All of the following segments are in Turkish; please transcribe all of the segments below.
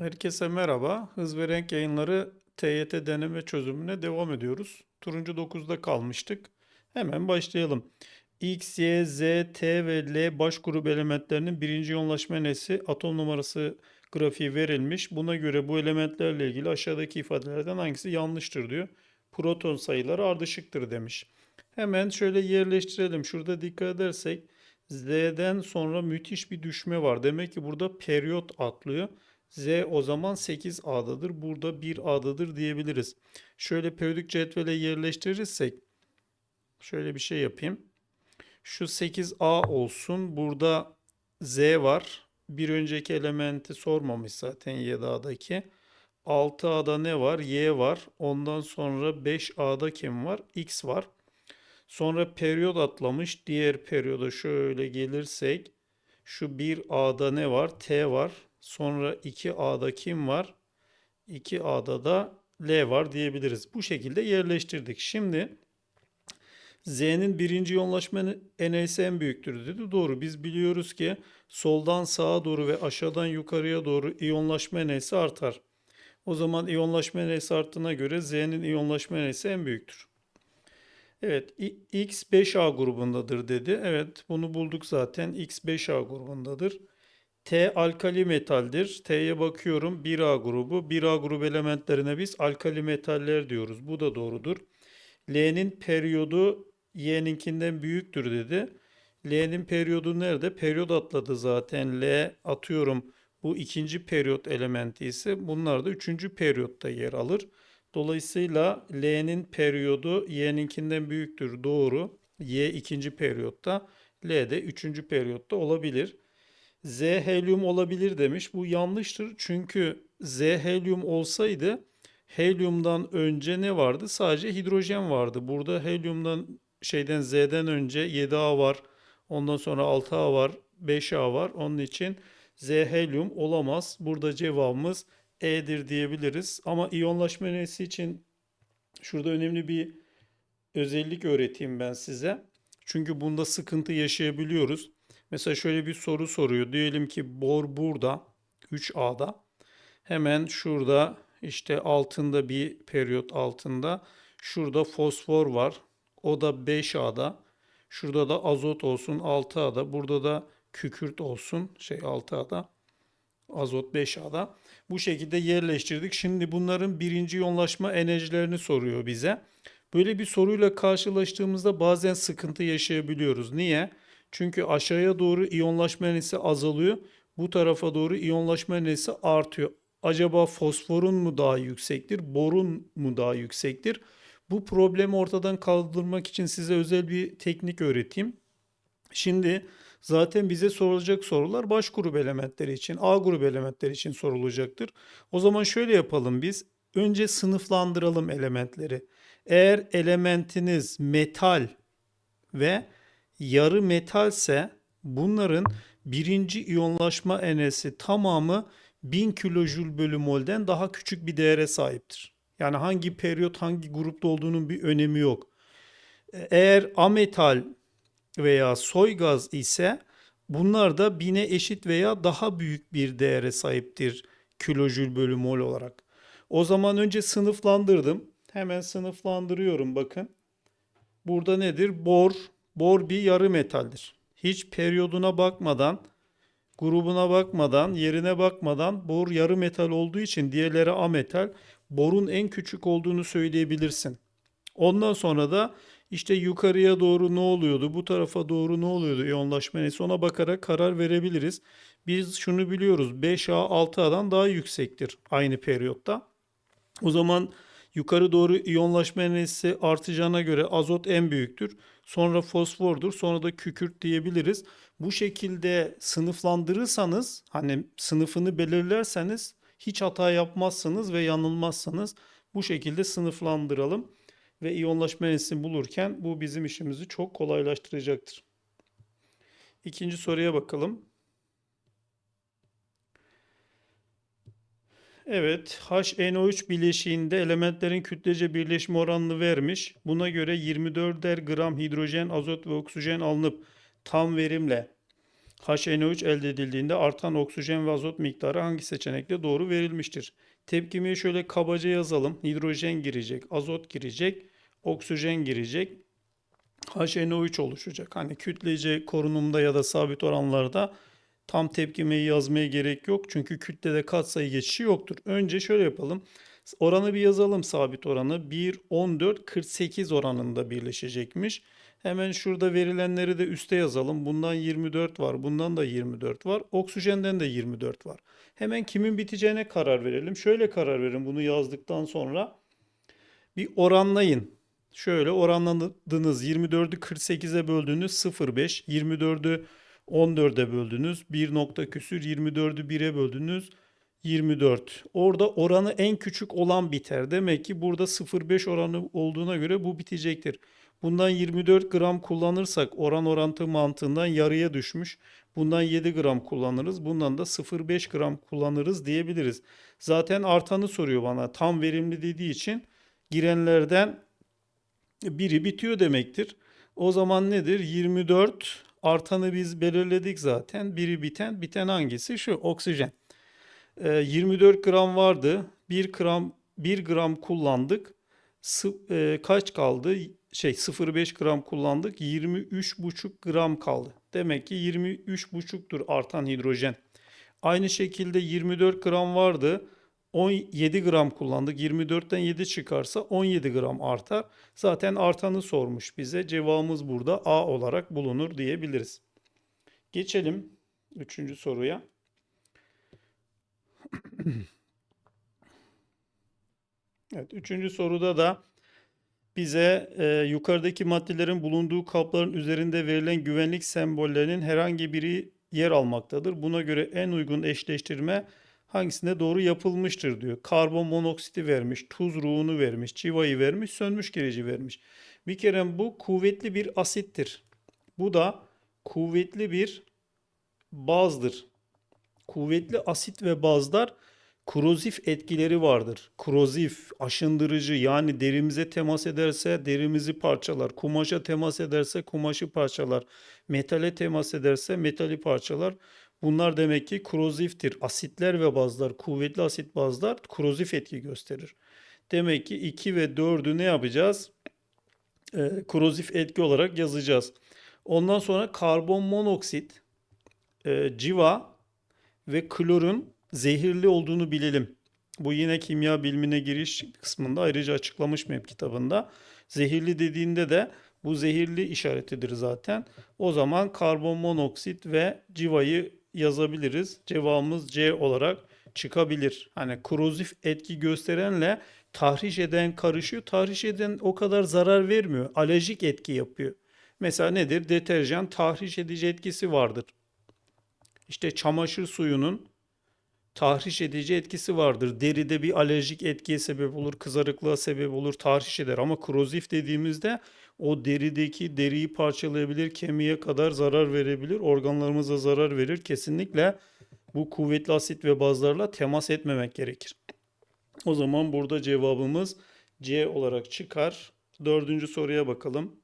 Herkese merhaba. Hız ve renk yayınları TYT deneme çözümüne devam ediyoruz. Turuncu 9'da kalmıştık. Hemen başlayalım. X, Y, Z, T ve L baş grup elementlerinin birinci yoğunlaşma enesi atom numarası grafiği verilmiş. Buna göre bu elementlerle ilgili aşağıdaki ifadelerden hangisi yanlıştır diyor. Proton sayıları ardışıktır demiş. Hemen şöyle yerleştirelim. Şurada dikkat edersek Z'den sonra müthiş bir düşme var. Demek ki burada periyot atlıyor. Z o zaman 8A'dadır. Burada 1A'dadır diyebiliriz. Şöyle periyodik cetvele yerleştirirsek şöyle bir şey yapayım. Şu 8A olsun. Burada Z var. Bir önceki elementi sormamış zaten 7A'daki. 6A'da ne var? Y var. Ondan sonra 5A'da kim var? X var. Sonra periyot atlamış. Diğer periyoda şöyle gelirsek şu 1A'da ne var? T var. Sonra 2A'da kim var? 2A'da da L var diyebiliriz. Bu şekilde yerleştirdik. Şimdi Z'nin birinci yoğunlaşma enerjisi en büyüktür dedi. Doğru. Biz biliyoruz ki soldan sağa doğru ve aşağıdan yukarıya doğru iyonlaşma enerjisi artar. O zaman iyonlaşma enerjisi arttığına göre Z'nin iyonlaşma enerjisi en büyüktür. Evet, X 5A grubundadır dedi. Evet, bunu bulduk zaten. X 5A grubundadır. T alkali metaldir. T'ye bakıyorum 1A grubu. 1A grubu elementlerine biz alkali metaller diyoruz. Bu da doğrudur. L'nin periyodu Y'ninkinden büyüktür dedi. L'nin periyodu nerede? Periyod atladı zaten. L atıyorum bu ikinci periyot elementi ise bunlar da üçüncü periyotta yer alır. Dolayısıyla L'nin periyodu Y'ninkinden büyüktür. Doğru. Y ikinci periyotta. L de üçüncü periyotta olabilir. Z helyum olabilir demiş. Bu yanlıştır. Çünkü Z helyum olsaydı helyumdan önce ne vardı? Sadece hidrojen vardı. Burada helyumdan şeyden Z'den önce 7A var. Ondan sonra 6A var. 5A var. Onun için Z helyum olamaz. Burada cevabımız E'dir diyebiliriz. Ama iyonlaşma enerjisi için şurada önemli bir özellik öğreteyim ben size. Çünkü bunda sıkıntı yaşayabiliyoruz. Mesela şöyle bir soru soruyor. Diyelim ki bor burada 3A'da. Hemen şurada işte altında bir periyot altında. Şurada fosfor var. O da 5A'da. Şurada da azot olsun 6A'da. Burada da kükürt olsun şey 6A'da. Azot 5A'da. Bu şekilde yerleştirdik. Şimdi bunların birinci yoğunlaşma enerjilerini soruyor bize. Böyle bir soruyla karşılaştığımızda bazen sıkıntı yaşayabiliyoruz. Niye? Çünkü aşağıya doğru iyonlaşma enerjisi azalıyor. Bu tarafa doğru iyonlaşma enerjisi artıyor. Acaba fosforun mu daha yüksektir, borun mu daha yüksektir? Bu problemi ortadan kaldırmak için size özel bir teknik öğreteyim. Şimdi zaten bize sorulacak sorular baş grup elementleri için, A grup elementleri için sorulacaktır. O zaman şöyle yapalım biz. Önce sınıflandıralım elementleri. Eğer elementiniz metal ve yarı metalse bunların birinci iyonlaşma enerjisi tamamı 1000 kilojül bölü mol'den daha küçük bir değere sahiptir. Yani hangi periyot hangi grupta olduğunun bir önemi yok. Eğer ametal veya soy gaz ise bunlar da 1000'e eşit veya daha büyük bir değere sahiptir kilojül bölü mol olarak. O zaman önce sınıflandırdım. Hemen sınıflandırıyorum bakın. Burada nedir? Bor, Bor bir yarı metaldir. Hiç periyoduna bakmadan, grubuna bakmadan, yerine bakmadan bor yarı metal olduğu için diğerleri ametal. Borun en küçük olduğunu söyleyebilirsin. Ondan sonra da işte yukarıya doğru ne oluyordu, bu tarafa doğru ne oluyordu iyonlaşma neyse ona bakarak karar verebiliriz. Biz şunu biliyoruz 5A 6A'dan daha yüksektir aynı periyotta. O zaman yukarı doğru iyonlaşma enerjisi artacağına göre azot en büyüktür. Sonra fosfordur, sonra da kükürt diyebiliriz. Bu şekilde sınıflandırırsanız, hani sınıfını belirlerseniz hiç hata yapmazsınız ve yanılmazsınız. Bu şekilde sınıflandıralım ve iyonlaşma enerjisini bulurken bu bizim işimizi çok kolaylaştıracaktır. İkinci soruya bakalım. Evet, HNO3 bileşiğinde elementlerin kütlece birleşme oranını vermiş. Buna göre 24'er gram hidrojen, azot ve oksijen alınıp tam verimle HNO3 elde edildiğinde artan oksijen ve azot miktarı hangi seçenekte doğru verilmiştir? Tepkimeyi şöyle kabaca yazalım. Hidrojen girecek, azot girecek, oksijen girecek. HNO3 oluşacak. Hani kütlece korunumda ya da sabit oranlarda tam tepkimeyi yazmaya gerek yok. Çünkü kütlede katsayı geçişi yoktur. Önce şöyle yapalım. Oranı bir yazalım sabit oranı. 1, 14, 48 oranında birleşecekmiş. Hemen şurada verilenleri de üste yazalım. Bundan 24 var, bundan da 24 var. Oksijenden de 24 var. Hemen kimin biteceğine karar verelim. Şöyle karar verin bunu yazdıktan sonra. Bir oranlayın. Şöyle oranladınız. 24'ü 48'e böldünüz 0,5. 24'ü 14'e böldünüz. 1 nokta küsür. 24'ü 1'e böldünüz. 24. Orada oranı en küçük olan biter. Demek ki burada 0,5 oranı olduğuna göre bu bitecektir. Bundan 24 gram kullanırsak oran orantı mantığından yarıya düşmüş. Bundan 7 gram kullanırız. Bundan da 0,5 gram kullanırız diyebiliriz. Zaten artanı soruyor bana. Tam verimli dediği için girenlerden biri bitiyor demektir. O zaman nedir? 24 artanı biz belirledik zaten. Biri biten, biten hangisi? Şu oksijen. Ee, 24 gram vardı. 1 gram 1 gram kullandık. Sı- e, kaç kaldı? Şey 0,5 gram kullandık. 23,5 gram kaldı. Demek ki 23,5'tur artan hidrojen. Aynı şekilde 24 gram vardı. 17 gram kullandık. 24'ten 7 çıkarsa 17 gram artar. Zaten artanı sormuş bize. Cevabımız burada A olarak bulunur diyebiliriz. Geçelim 3. soruya. Evet, üçüncü soruda da bize e, yukarıdaki maddelerin bulunduğu kapların üzerinde verilen güvenlik sembollerinin herhangi biri yer almaktadır. Buna göre en uygun eşleştirme hangisinde doğru yapılmıştır diyor. Karbon monoksiti vermiş, tuz ruhunu vermiş, civayı vermiş, sönmüş gerici vermiş. Bir kere bu kuvvetli bir asittir. Bu da kuvvetli bir bazdır. Kuvvetli asit ve bazlar korozif etkileri vardır. Korozif, aşındırıcı yani derimize temas ederse derimizi parçalar. Kumaşa temas ederse kumaşı parçalar. Metale temas ederse metali parçalar. Bunlar demek ki koroziftir. Asitler ve bazlar, kuvvetli asit bazlar korozif etki gösterir. Demek ki 2 ve 4'ü ne yapacağız? Ee, korozif etki olarak yazacağız. Ondan sonra karbon monoksit, e, civa ve klorun zehirli olduğunu bilelim. Bu yine kimya bilimine giriş kısmında ayrıca açıklamış MEP kitabında. Zehirli dediğinde de bu zehirli işaretidir zaten. O zaman karbon monoksit ve civayı yazabiliriz. Cevabımız C olarak çıkabilir. Hani korozif etki gösterenle tahriş eden karışıyor. Tahriş eden o kadar zarar vermiyor. Alerjik etki yapıyor. Mesela nedir? Deterjan tahriş edici etkisi vardır. İşte çamaşır suyunun tahriş edici etkisi vardır. Deride bir alerjik etkiye sebep olur, kızarıklığa sebep olur, tahriş eder. Ama korozif dediğimizde o derideki deriyi parçalayabilir, kemiğe kadar zarar verebilir, organlarımıza zarar verir. Kesinlikle bu kuvvetli asit ve bazlarla temas etmemek gerekir. O zaman burada cevabımız C olarak çıkar. Dördüncü soruya bakalım.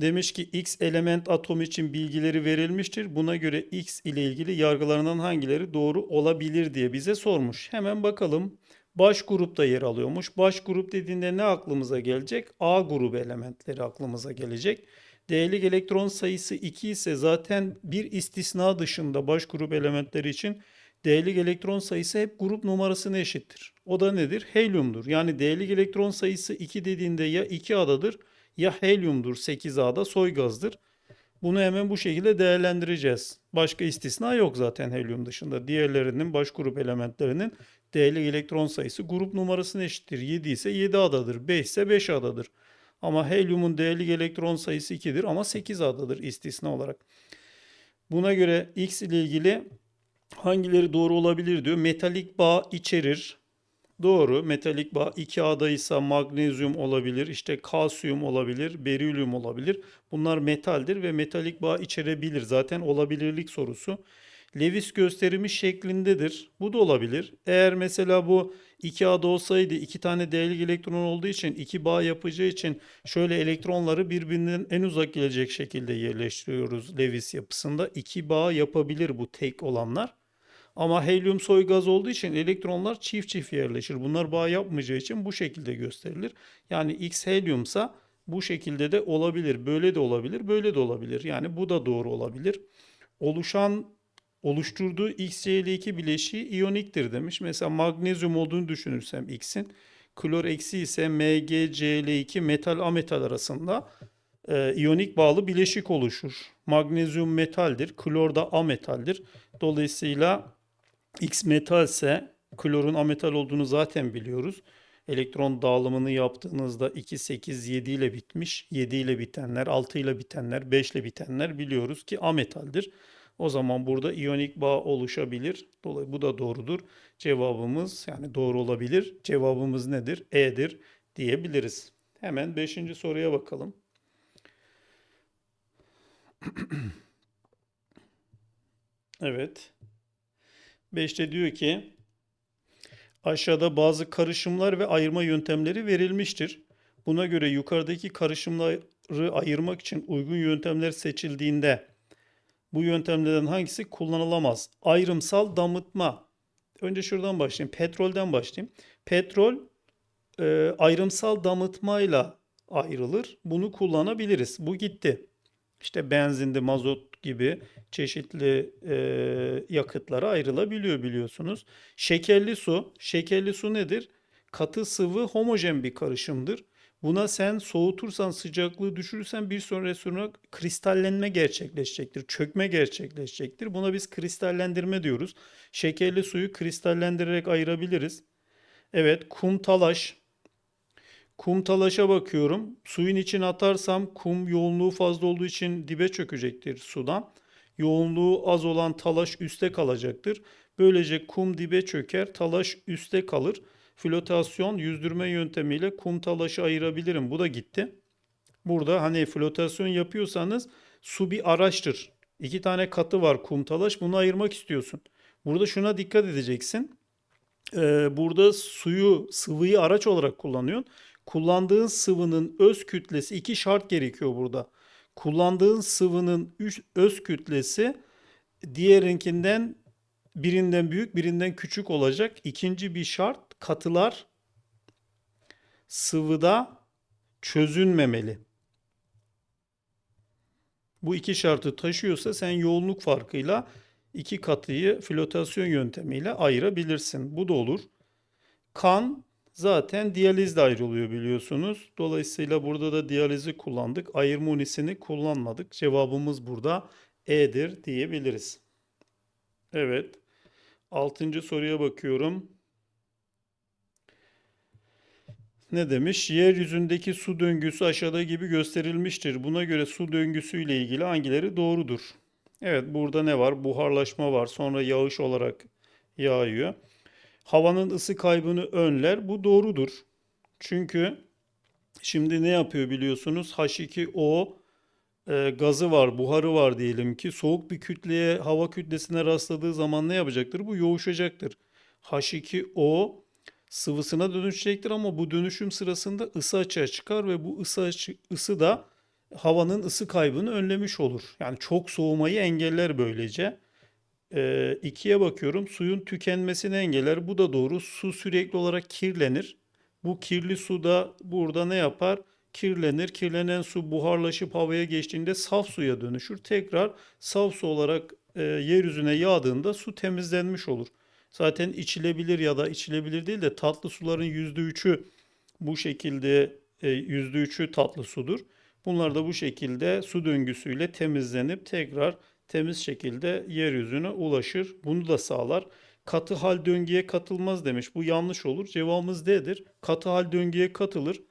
Demiş ki X element atom için bilgileri verilmiştir. Buna göre X ile ilgili yargılarından hangileri doğru olabilir diye bize sormuş. Hemen bakalım. Baş grupta yer alıyormuş. Baş grup dediğinde ne aklımıza gelecek? A grubu elementleri aklımıza gelecek. Değerlik elektron sayısı 2 ise zaten bir istisna dışında baş grup elementleri için değerlik elektron sayısı hep grup numarasına eşittir. O da nedir? Helyumdur. Yani değerlik elektron sayısı 2 dediğinde ya 2 adadır ya helyumdur 8A'da soy gazdır. Bunu hemen bu şekilde değerlendireceğiz. Başka istisna yok zaten helyum dışında. Diğerlerinin baş grup elementlerinin değerli elektron sayısı grup numarasına eşittir. 7 ise 7 adadır. 5 ise 5 adadır. Ama helyumun değerli elektron sayısı 2'dir ama 8 adadır istisna olarak. Buna göre X ile ilgili hangileri doğru olabilir diyor. Metalik bağ içerir. Doğru. Metalik bağ 2A'daysa magnezyum olabilir, işte kalsiyum olabilir, berilyum olabilir. Bunlar metaldir ve metalik bağ içerebilir. Zaten olabilirlik sorusu. Lewis gösterimi şeklindedir. Bu da olabilir. Eğer mesela bu 2A'da olsaydı iki tane değerli elektron olduğu için iki bağ yapacağı için şöyle elektronları birbirinden en uzak gelecek şekilde yerleştiriyoruz Lewis yapısında. İki bağ yapabilir bu tek olanlar. Ama helyum soy gaz olduğu için elektronlar çift çift yerleşir. Bunlar bağ yapmayacağı için bu şekilde gösterilir. Yani X helyumsa bu şekilde de olabilir. Böyle de olabilir, böyle de olabilir. Yani bu da doğru olabilir. Oluşan oluşturduğu XCl2 bileşiği iyoniktir demiş. Mesela magnezyum olduğunu düşünürsem X'in klor eksi ise MgCl2 metal ametal arasında e, iyonik bağlı bileşik oluşur. Magnezyum metaldir, klor da ametaldir. Dolayısıyla X metalse klorun ametal olduğunu zaten biliyoruz. Elektron dağılımını yaptığınızda 2, 8, 7 ile bitmiş. 7 ile bitenler, 6 ile bitenler, 5 ile bitenler biliyoruz ki ametaldir. O zaman burada iyonik bağ oluşabilir. Dolayısıyla bu da doğrudur. Cevabımız yani doğru olabilir. Cevabımız nedir? E'dir diyebiliriz. Hemen 5. soruya bakalım. Evet. 5'te diyor ki aşağıda bazı karışımlar ve ayırma yöntemleri verilmiştir. Buna göre yukarıdaki karışımları ayırmak için uygun yöntemler seçildiğinde bu yöntemlerden hangisi kullanılamaz? Ayrımsal damıtma. Önce şuradan başlayayım. Petrolden başlayayım. Petrol e, ayrımsal damıtmayla ayrılır. Bunu kullanabiliriz. Bu gitti. İşte benzinde, mazot gibi çeşitli e, yakıtlara ayrılabiliyor biliyorsunuz. Şekerli su. Şekerli su nedir? Katı sıvı homojen bir karışımdır. Buna sen soğutursan sıcaklığı düşürürsen bir sonraki sonra kristallenme gerçekleşecektir. Çökme gerçekleşecektir. Buna biz kristallendirme diyoruz. Şekerli suyu kristallendirerek ayırabiliriz. Evet kum talaş. Kum talaşa bakıyorum. Suyun içine atarsam kum yoğunluğu fazla olduğu için dibe çökecektir sudan. Yoğunluğu az olan talaş üste kalacaktır. Böylece kum dibe çöker, talaş üste kalır. Flotasyon yüzdürme yöntemiyle kum talaşı ayırabilirim. Bu da gitti. Burada hani flotasyon yapıyorsanız su bir araçtır. İki tane katı var kum talaş. Bunu ayırmak istiyorsun. Burada şuna dikkat edeceksin. Ee, burada suyu, sıvıyı araç olarak kullanıyorsun. Kullandığın sıvının öz kütlesi iki şart gerekiyor burada. Kullandığın sıvının öz kütlesi diğerinkinden birinden büyük, birinden küçük olacak. İkinci bir şart katılar sıvıda çözünmemeli. Bu iki şartı taşıyorsa sen yoğunluk farkıyla iki katıyı flotasyon yöntemiyle ayırabilirsin. Bu da olur. Kan zaten diyalizle ayrılıyor biliyorsunuz. Dolayısıyla burada da diyalizi kullandık. Ayırma unisini kullanmadık. Cevabımız burada E'dir diyebiliriz. Evet. Altıncı soruya bakıyorum. Ne demiş? Yeryüzündeki su döngüsü aşağıda gibi gösterilmiştir. Buna göre su döngüsü ile ilgili hangileri doğrudur? Evet, burada ne var? Buharlaşma var. Sonra yağış olarak yağıyor. Havanın ısı kaybını önler. Bu doğrudur. Çünkü şimdi ne yapıyor biliyorsunuz? H2O e, gazı var, buharı var diyelim ki soğuk bir kütleye, hava kütlesine rastladığı zaman ne yapacaktır? Bu yoğuşacaktır. H2O sıvısına dönüşecektir ama bu dönüşüm sırasında ısı açığa çıkar ve bu ısı açı- ısı da havanın ısı kaybını önlemiş olur. Yani çok soğumayı engeller böylece. Ee, ikiye bakıyorum. Suyun tükenmesini engeller. Bu da doğru. Su sürekli olarak kirlenir. Bu kirli su da burada ne yapar? Kirlenir. Kirlenen su buharlaşıp havaya geçtiğinde saf suya dönüşür. Tekrar saf su olarak e, yeryüzüne yağdığında su temizlenmiş olur. Zaten içilebilir ya da içilebilir değil de tatlı suların %3'ü bu şekilde e, %3'ü tatlı sudur. Bunlar da bu şekilde su döngüsüyle temizlenip tekrar temiz şekilde yeryüzüne ulaşır. Bunu da sağlar. Katı hal döngüye katılmaz demiş. Bu yanlış olur. Cevabımız D'dir. Katı hal döngüye katılır.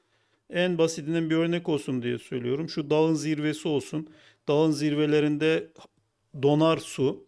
En basitinden bir örnek olsun diye söylüyorum. Şu dağın zirvesi olsun. Dağın zirvelerinde donar su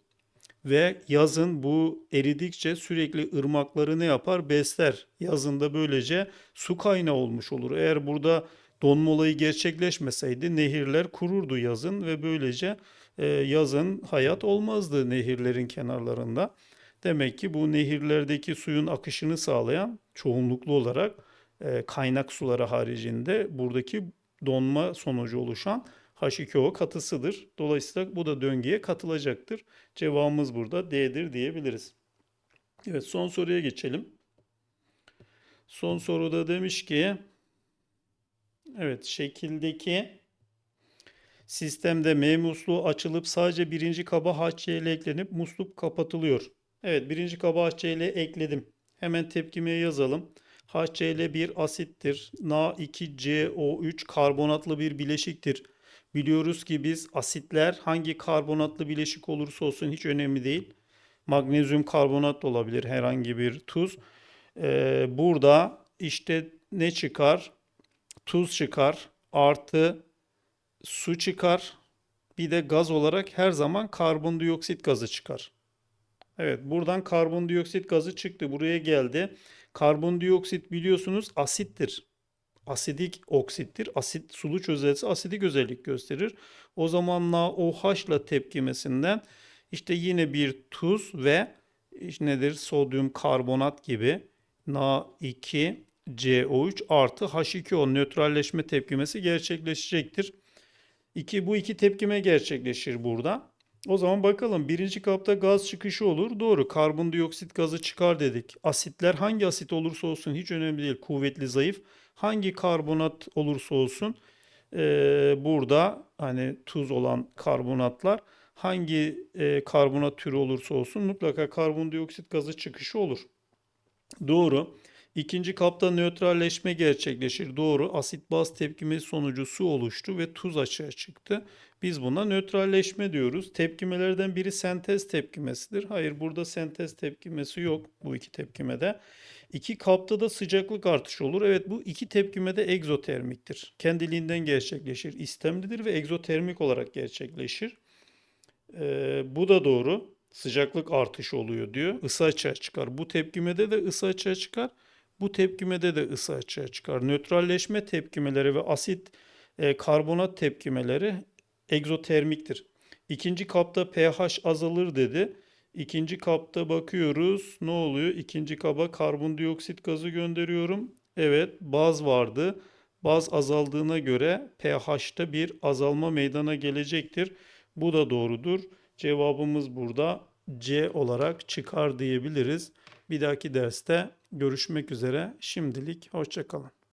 ve yazın bu eridikçe sürekli ırmakları ne yapar? Besler. Yazında böylece su kaynağı olmuş olur. Eğer burada donma olayı gerçekleşmeseydi nehirler kururdu yazın ve böylece yazın hayat olmazdı nehirlerin kenarlarında. Demek ki bu nehirlerdeki suyun akışını sağlayan çoğunluklu olarak e, kaynak suları haricinde buradaki donma sonucu oluşan H2O katısıdır. Dolayısıyla bu da döngüye katılacaktır. Cevabımız burada D'dir diyebiliriz. Evet son soruya geçelim. Son soruda demiş ki evet şekildeki sistemde M musluğu açılıp sadece birinci kaba HCl eklenip musluk kapatılıyor. Evet birinci kaba HCl ekledim. Hemen tepkimeye yazalım. HCl bir asittir. Na2CO3 karbonatlı bir bileşiktir. Biliyoruz ki biz asitler hangi karbonatlı bileşik olursa olsun hiç önemli değil. Magnezyum karbonat da olabilir herhangi bir tuz. Ee, burada işte ne çıkar? Tuz çıkar artı su çıkar. Bir de gaz olarak her zaman karbondioksit gazı çıkar. Evet buradan karbondioksit gazı çıktı. Buraya geldi. Karbondioksit biliyorsunuz asittir. Asidik oksittir. Asit sulu çözelti asidik özellik gösterir. O zaman NaOH ile tepkimesinden işte yine bir tuz ve işte nedir? Sodyum karbonat gibi Na2CO3 artı H2O nötralleşme tepkimesi gerçekleşecektir. İki, bu iki tepkime gerçekleşir burada. O zaman bakalım birinci kapta gaz çıkışı olur. Doğru karbondioksit gazı çıkar dedik. Asitler hangi asit olursa olsun hiç önemli değil. Kuvvetli zayıf. Hangi karbonat olursa olsun eee, burada hani tuz olan karbonatlar hangi eee, karbonat türü olursa olsun mutlaka karbondioksit gazı çıkışı olur. Doğru. İkinci kapta nötralleşme gerçekleşir. Doğru. Asit baz tepkimesi sonucu su oluştu ve tuz açığa çıktı. Biz buna nötralleşme diyoruz. Tepkimelerden biri sentez tepkimesidir. Hayır burada sentez tepkimesi yok bu iki tepkimede. İki kapta da sıcaklık artışı olur. Evet bu iki tepkimede egzotermiktir. Kendiliğinden gerçekleşir. İstemlidir ve egzotermik olarak gerçekleşir. Ee, bu da doğru. Sıcaklık artışı oluyor diyor. Isı açığa çıkar. Bu tepkimede de ısı açığa çıkar. Bu tepkimede de ısı açığa çıkar. Nötralleşme tepkimeleri ve asit e, karbonat tepkimeleri egzotermiktir. İkinci kapta pH azalır dedi. İkinci kapta bakıyoruz. Ne oluyor? İkinci kaba karbondioksit gazı gönderiyorum. Evet, baz vardı. Baz azaldığına göre pH'te bir azalma meydana gelecektir. Bu da doğrudur. Cevabımız burada C olarak çıkar diyebiliriz. Bir dahaki derste görüşmek üzere. Şimdilik hoşçakalın.